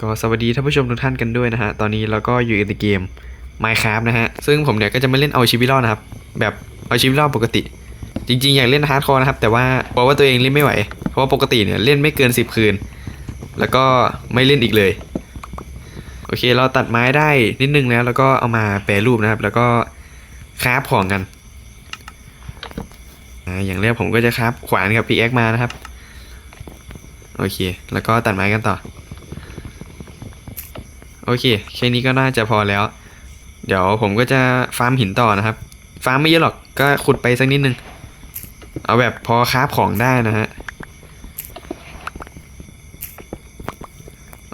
ก็สวัสดีท่านผู้ชมทุกท่านกันด้วยนะฮะ ตอนนี้เราก็อยู่ในเกม Minecraft นะฮะ ซึ่งผมเนี่ยก็จะไม่เล่นเอาชีวิตรอดนะครับ แบบเอาชีวิตรอดปกติ จริงๆ อยากเล่นฮาร์ดคอร์นะครับ แต่ว่าบอกว่าตัวเองเล่นไม่ไหว เพราะว่าปกติเนี่ยเล่นไม่เกิน 10 คืน แล้วก็ไม่เล่นอีกเลย โอเค เราตัดไม้ได้นิดนึงแล้ว แล้วก็เอามาแปรรูปนะครับ แล้วก็คราฟของกัน อย่างแรกผมก็จะคราฟขวานกับพีแอคมานะครับ โอเค แล้วก็ตัดไม้กันต่อ โอเค แค่นี้ก็น่าจะพอแล้ว เดี๋ยวผมก็จะฟาร์มหินต่อนะครับ ฟาร์มไม่เยอะหรอกก็ขุดไปสักนิดนึง เอาแบบพอคราฟของได้นะฮะ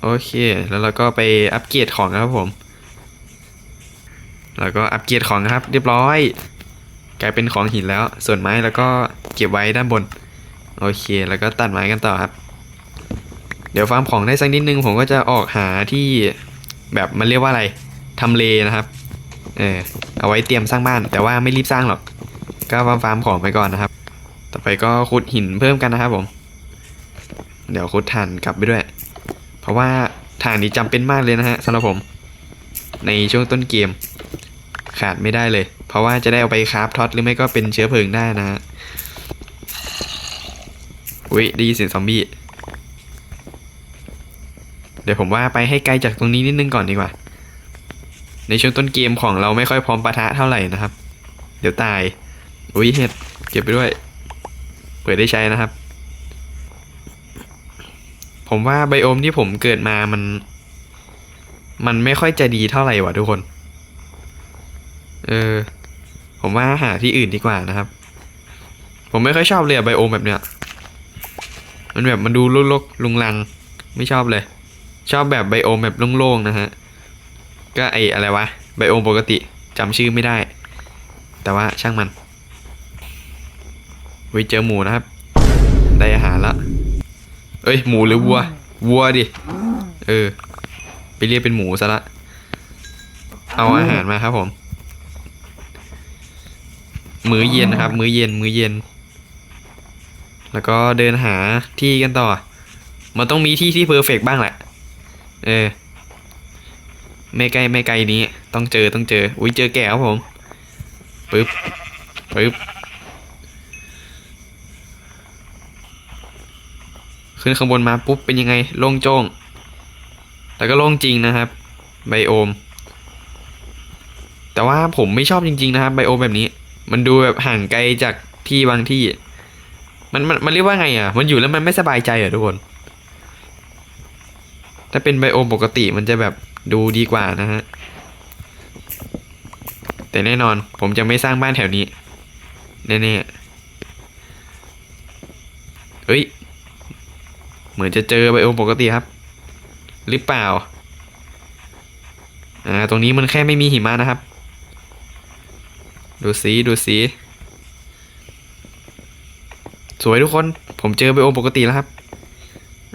โอเค แล้วเราก็ไปอัปเกรดของนะครับผม แล้วก็อัปเกรดของนะครับ เรียบร้อย กลายเป็นของหินแล้ว ส่วนไม้แล้วก็เก็บไว้ด้านบน โอเค แล้วก็ตัดไม้กันต่อครับ เดี๋ยวฟาร์มของได้สักนิดนึงผมก็จะออกหาที่ แบบมันเรียกว่าอะไรทำเลนะครับเออเอาไว้เตรียมสร้างบ้าน แต่ว่าไม่รีบสร้างหรอก ก็ฟาร์มฟาร์มของไปก่อนนะครับ ต่อไปก็ขุดหินเพิ่มกันนะครับผม เดี๋ยวขุดถ่านกลับไปด้วย เพราะว่าถ่านนี้จำเป็นมากเลยนะฮะสำหรับผม ในช่วงต้นเกม ขาดไม่ได้เลย เพราะว่าจะได้เอาไปคราฟท็อตหรือไม่ก็เป็นเชื้อเพลิงได้นะฮะอุ้ยได้ยินเสียงซอมบี้ เดี๋ยวผมว่าไปให้ไกลจากตรงนี้นิดนึงก่อนดีกว่า ในช่วงต้นเกมของเราไม่ค่อยพร้อมปะทะเท่าไหร่นะครับ เดี๋ยวตาย อุ้ยเห็ดเก็บไปด้วย เปิดได้ใช้นะครับ ผมว่าไบโอมที่ผมเกิดมามัน มันไม่ค่อยจะดีเท่าไหร่ว่ะทุกคน เออ ผมว่าหาที่อื่นดีกว่านะครับ ผมไม่ค่อยชอบเลยไบโอมแบบเนี้ยมันแบบมันดูลกๆลุงลัง ไม่ชอบเลย ชอบแบบไบโอมแบบโล่งๆนะฮะ ก็ไออะไรวะไบโอมปกติจำชื่อไม่ได้ แต่ว่าช่างมันวิเจอหมูนะครับ ได้อาหารละเอ้ยหมูหรือวัว วัวดิ เออ ไปเรียกเป็นหมูซะละ เอาอาหารมาครับผม มื้อเย็นนะครับ มื้อเย็น มื้อเย็น แล้วก็เดินหาที่กันต่อ มันต้องมีที่ที่เพอร์เฟกบ้างแหละ เออ ไม่ไกลไม่ไกลนี้ ต้องเจอต้องเจอ อุ้ยเจอแก่ครับผมปึ๊บปึ๊บขึ้นข้างบนมาปุ๊บเป็นยังไงโล่งโจ้งแต่ก็โล่งจริงนะครับไบโอม แต่ว่าผมไม่ชอบจริง ๆ นะครับไบโอมแบบนี้ มันดูแบบห่างไกลจากที่บางที่ มันมันมันเรียกว่าไงอะ มันอยู่แล้วมันไม่สบายใจอะทุกคน ถ้าเป็นไบโอมปกติมันจะแบบดูดีกว่านะฮะ แต่แน่นอนผมจะไม่สร้างบ้านแถวนี้ แน่ๆเฮ้ย เหมือนจะเจอไบโอมปกติครับ หรือเปล่า อ่า ตรงนี้มันแค่ไม่มีหิมะนะครับ ดูสีดูสีสวยทุกคน ผมเจอไบโอมปกติแล้วครับ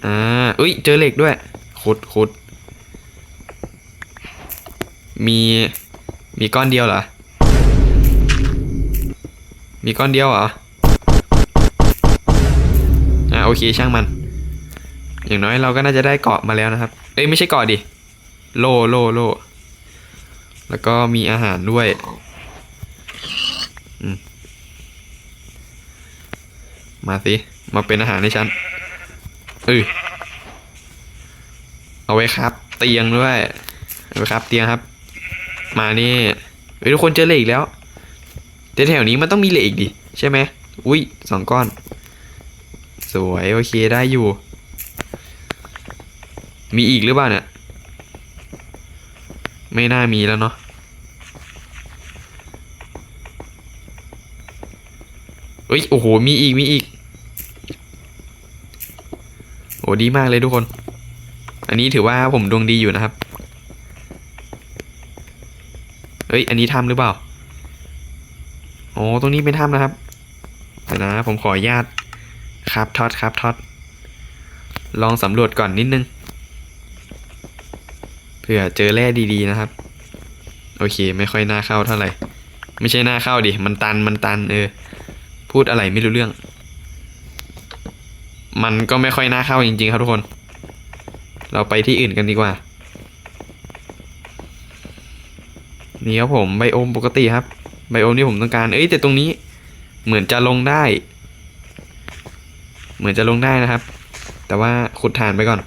อ่าเอ้ย เจอเหล็กด้วย ขุดขุด มี มีก้อนเดียวเหรอ มีก้อนเดียวเหรอ อ่าโอเคช่างมัน อย่างน้อยเราก็น่าจะได้เกาะมาแล้วนะครับ เอ้ยไม่ใช่เกาะดิ โลโลโล แล้วก็มีอาหารด้วย อืมมาสิ มาเป็นอาหารให้ฉันเออ เอาไว้ครับ เตียงด้วยเอาไว้ครับ เตียงครับ มานี่เฮ้ยทุกคนเจอเหล็กอีกแล้วแต่แถวนี้มันต้องมีเหล็กอีกดิใช่ไหมอุ้ยสองก้อน สวยโอเคได้อยู่ มีอีกหรือเปล่าเนี่ยไม่น่ามีแล้วเนาะเอ้ยโอ้โหมีอีกมีอีกโอ้ดีมากเลยทุกคน อันนี้ถือว่าผมดวงดีอยู่นะครับเอ้ย อันนี้ถ้ำหรือเปล่า อ๋อ ตรงนี้เป็นถ้ำนะครับเดี๋ยวนะ ผมขออนุญาตครับท็อตครับท็อตลองสำรวจก่อนนิดนึง เผื่อเจอแร่ดีๆนะครับ โอเค ไม่ค่อยน่าเข้าเท่าไหร่ ไม่ใช่น่าเข้าดิ มันตัน มันตัน เออ พูดอะไรไม่รู้เรื่อง มันก็ไม่ค่อยน่าเข้าจริงๆครับทุกคน เราไปที่อื่นกันดีกว่า นี่ครับผมไบโอมปกติครับไบโอมที่ผมต้องการ เอ้ยแต่ตรงนี้ เหมือนจะลงได้ เหมือนจะลงได้นะครับ แต่ว่าขุดฐานไปก่อน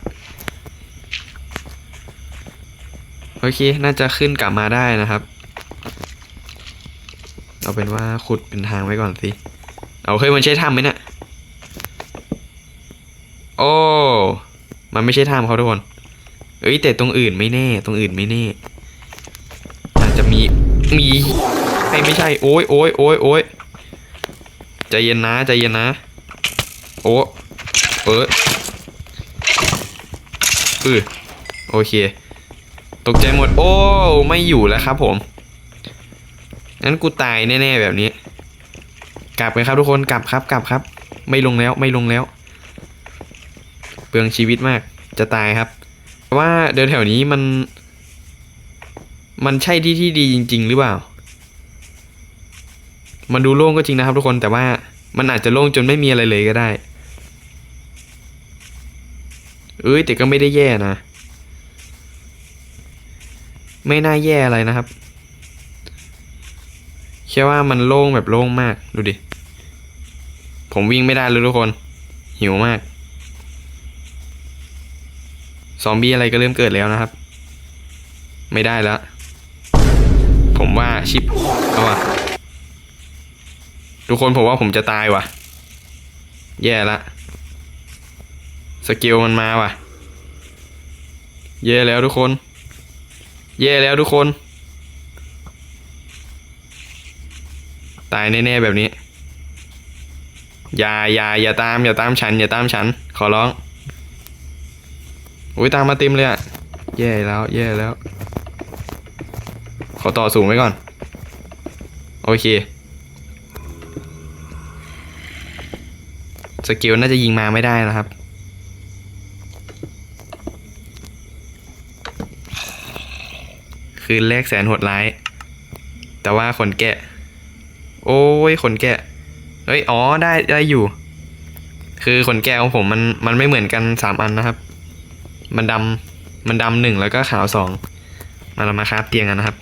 โอเค น่าจะขึ้นกลับมาได้นะครับ เอาเป็นว่าขุดเป็นทางไว้ก่อนสิ เอาเคยมันใช้ถ้ำไหมเนี่ยโอ้ มันไม่ใช่ถ้ำเขาทุกคน เอ้ยแต่ตรงอื่นไม่แน่ ตรงอื่นไม่แน่ อาจจะมี มีไอ้ยไม่ใช่ โอ้ยโอ้ยโอ้ยโอ้ยใจเย็นนะใจเย็นนะ โอ้เออเออโอเค ตกใจหมด โอ้ ไม่อยู่แล้วครับผม งั้นกูตายแน่ๆแบบนี้ กลับกันครับทุกคน กลับครับ กลับครับ ไม่ลงแล้ว ไม่ลงแล้ว ปลืองชีวิตมากจะตายครับว่าเดินแถวนี้มัน มันใช่ที่ที่ดีจริง ๆ หรือเปล่า มันดูโล่งก็จริงนะครับทุกคนแต่ว่ามันอาจจะโล่งจนไม่มีอะไรเลยก็ได้ เอ้ยแต่ก็ไม่ได้แย่นะ ไม่น่าแย่อะไรนะครับแค่ว่ามันโล่งแบบโล่งมากดูดิ ผมวิ่งไม่ได้เลยทุกคน หิวมาก ซอมบี้อะไรก็เริ่มเกิดแล้วนะครับ ไม่ได้แล้ว ผมว่าชิปเอาว่ะ ทุกคนผมว่าผมจะตายว่ะ แย่ละสกิลมันมาว่ะ แย่แล้วทุกคน แย่แล้วทุกคน ตายแน่ๆแบบนี้ อย่าอย่าอย่าตามอย่าตามฉัน อย่าตามฉัน ขอร้อง อุ้ยตามมาเต็มเลยอะแย่แล้ว แย่แล้ว ขอต่อสูงไว้ก่อน โอเค สกิลน่าจะยิงมาไม่ได้นะครับ คืนแรกแสนโหดร้าย แต่ว่าขนแกะ โอ้ยขนแกะ เฮ้ย อ๋อ ได้ ได้อยู่ คือขนแกะของผมมัน มันไม่เหมือนกันสามอันนะครับ มันดำมันดำหนึ่งแล้วก็ขาวสองมาเรามาคราบเตียงกันนะครับ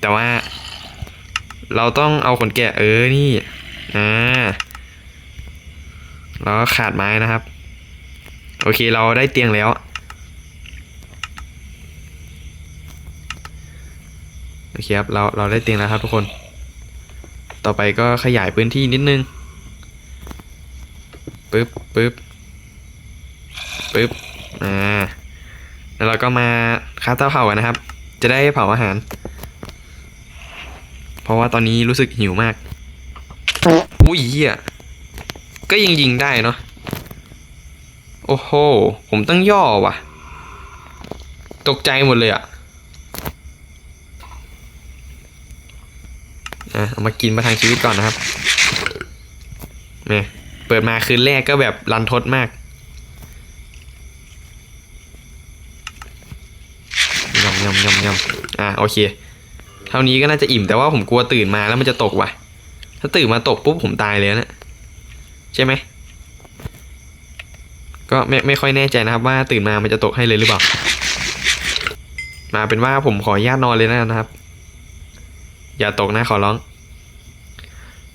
แต่ว่า เราต้องเอาขนแกะเออนี่อ่าแล้วก็ขาดไม้นะครับ โอเคเราได้เตียงแล้ว โอเคครับเราเราได้เตียงแล้วครับทุกคน ต่อไปก็ขยายพื้นที่นิดนึงปึ๊บปึ๊บปึ๊บอ่า แล้วเราก็มาคาบเตาเผากันนะครับ จะได้เผาอาหาร เพราะว่าตอนนี้รู้สึกหิวมาก อุ้ยเหี้ยก็ยิงยิงได้เนาะ โอ้โห ผมต้องย่อว่ะ ตกใจหมดเลยอะอะเอามากินประทังชีวิตก่อนนะครับเนี่ยเปิดมาคืนแรกก็แบบรันทดมาก ยำยำยำยำ อะโอเค เท่านี้ก็น่าจะอิ่มแต่ว่าผมกลัวตื่นมาแล้วมันจะตกว่ะ ถ้าตื่นมาตกปุ๊บผมตายเลยนะใช่ไหมก็ไม่ไม่ค่อยแน่ใจนะครับว่าตื่นมามันจะตกให้เลยหรือเปล่า มาเป็นว่าผมขออนุญาตนอนเลยนะครับ อย่าตกนะขอร้อง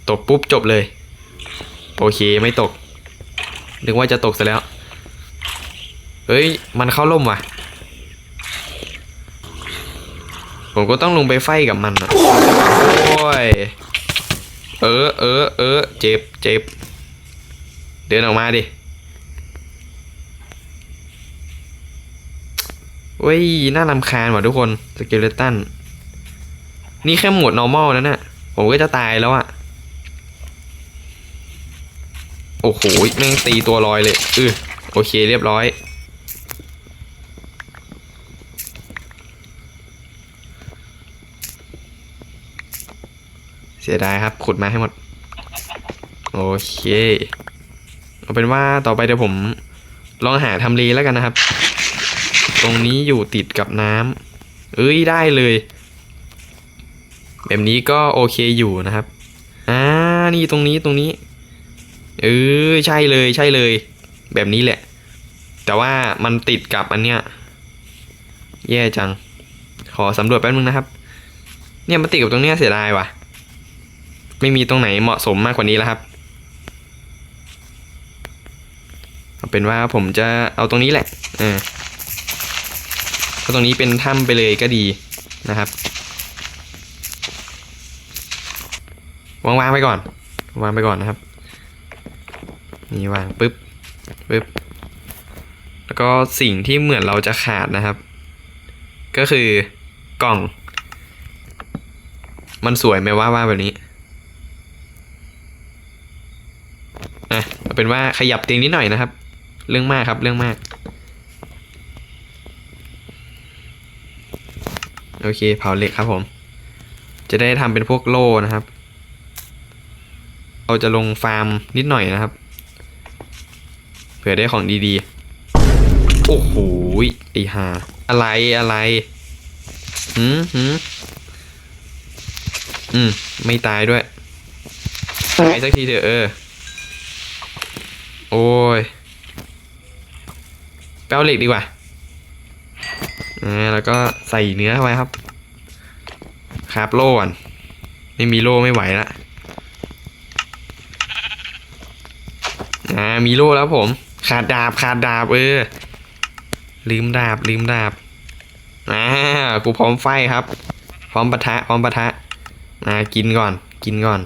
ตกปุ๊บจบเลย โอเคไม่ตก นึกว่าจะตกซะแล้ว เฮ้ย มันเข้าร่มว่ะ ผมก็ต้องลงไปไฟกับมันอะโอ้ย เออเออเออเจ็บเจ็บ เดินออกมาดิเว้ย น่ารำคาญว่ะทุกคน สเกเลตัน นี่แค่หมด normal นั่นน่ะ ผมก็จะตายแล้วอะโอ้โห แม่งตีตัวลอยเลย อือโอเคเรียบร้อย สียดายครับ ขุดมาให้หมด โอเค เอาเป็นว่าต่อไปเดี๋ยวผม ลองหาทำเลแล้วกันนะครับ ตรงนี้อยู่ติดกับน้ำเอ้ยได้เลย แบบนี้ก็โอเคอยู่นะครับ อ่า นี่ตรงนี้ตรงนี้ เออใช่เลยใช่เลย แบบนี้แหละ แต่ว่ามันติดกับอันเนี้ย แย่จัง ขอสำรวจแป๊บนึงนะครับ เนี่ยมาติดกับตรงเนี้ยเสียดายว่ะ ไม่มีตรงไหนเหมาะสมมากกว่านี้แล้วครับเอาเป็นว่าผมจะเอาตรงนี้แหละเออถ้าตรงนี้เป็นถ้ำไปเลยก็ดีนะครับวางๆไปก่อนวางไปก่อนนะครับ นี่วางปึ๊บปึ๊บแล้วก็สิ่งที่เหมือนเราจะขาดนะครับ ก็คือกล่อง มันสวยไหมว่าว่าแบบนี้ อะเอาเป็นว่าขยับเตียงนิดหน่อยนะครับ เรื่องมากครับเรื่องมาก โอเคเผาเหล็กครับผม จะได้ทำเป็นพวกโล่นะครับ เราจะลงฟาร์มนิดหน่อยนะครับ เผื่อได้ของดีๆ โอ้โหไอ้ห่าอะไรอะไรหืมหืมอืม ไม่ตายด้วย ตายสักทีเถอะเออ โอ้ยแป้วเหล็กดีกว่าอ่าแล้วก็ใส่เนื้อเข้าไปครับคาบโล่ก่อนไม่มีโล่ไม่ไหวละอ่ามีโล่แล้วผม ขาดดาบขาดดาบเออ ลืมดาบลืมดาบอ่ากูพร้อมไฟครับ พร้อมปะทะพร้อมปะทะอ่ากินก่อน กินก่อน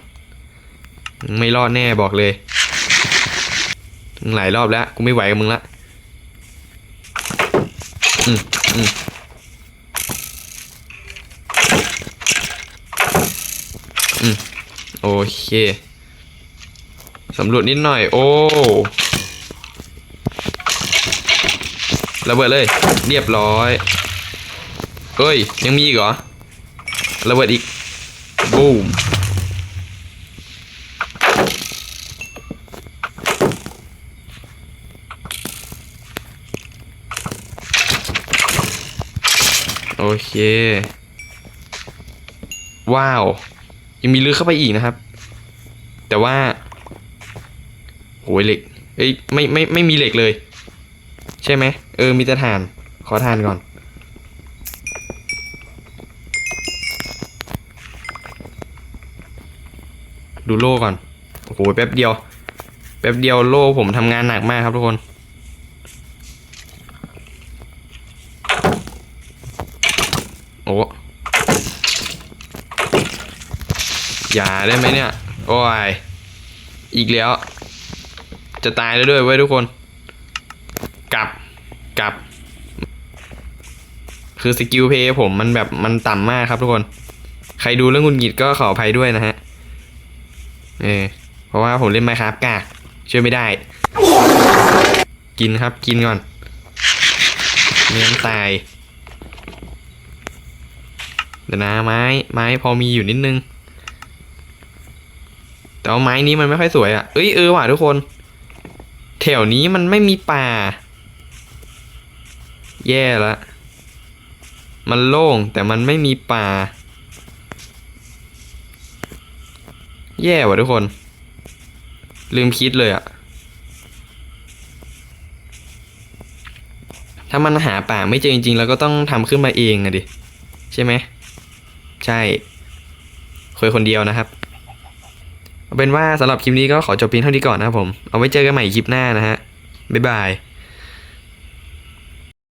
ไม่รอดแน่บอกเลย หลายรอบแล้วกูไม่ไหวกับมึงละอืมอืมอืมโอเคสำรวจนิดหน่อย โอ้ระเบิดเลย เรียบร้อยเฮ้ย ยังมีอีกเหรอระเบิดอีกบูม โอเค ว้าว ยังมีลึกเข้าไปอีกนะครับ แต่ว่าโหยเหล็กเอ้ยไม่ไม่ไม่มีเหล็กเลย ใช่ไหมเออมีแต่ถ่าน ขอถ่านก่อน ดูโล่ก่อนโอ้โหแป๊บเดียว แป๊บเดียวโล่ผมทำงานหนักมากครับทุกคน โอ้อย่าได้ไหมเนี่ย โอ้ย อีกแล้ว จะตายแล้วด้วยเว้ยทุกคน กลับ กลับ คือสกิลเพย์ผมมันแบบมันต่ำมากครับทุกคน ใครดูเรื่องงุนหงิดก็ขออภัยด้วยนะฮะ เออ เพราะว่าผมเล่นไมครับกากช่วยไม่ได้ กินครับ กินก่อนเนื้อตาย เดี๋ยวนะไม้ไม้พอมีอยู่นิดนึง แต่ว่าไม้นี้มันไม่ค่อยสวยอะ่ะเอ้ยเออว่ะทุกคน แถวนี้มันไม่มีป่า แย่ละมันโล่งแต่มันไม่มีป่า แย่ว่ะทุกคน ลืมคิดเลยอะถ้ามันหาป่าไม่เจอจริงๆเราก็ต้องทำขึ้นมาเองอะดิ ใช่ไหม ใช่คุยคนเดียวนะครับเอาเป็นว่าสำหรับคลิปนี้ก็ขอจบเพียงเท่านี้ก่อนนะครับผม เอาไว้เจอกันใหม่คลิปหน้านะฮะ บ๊ายบาย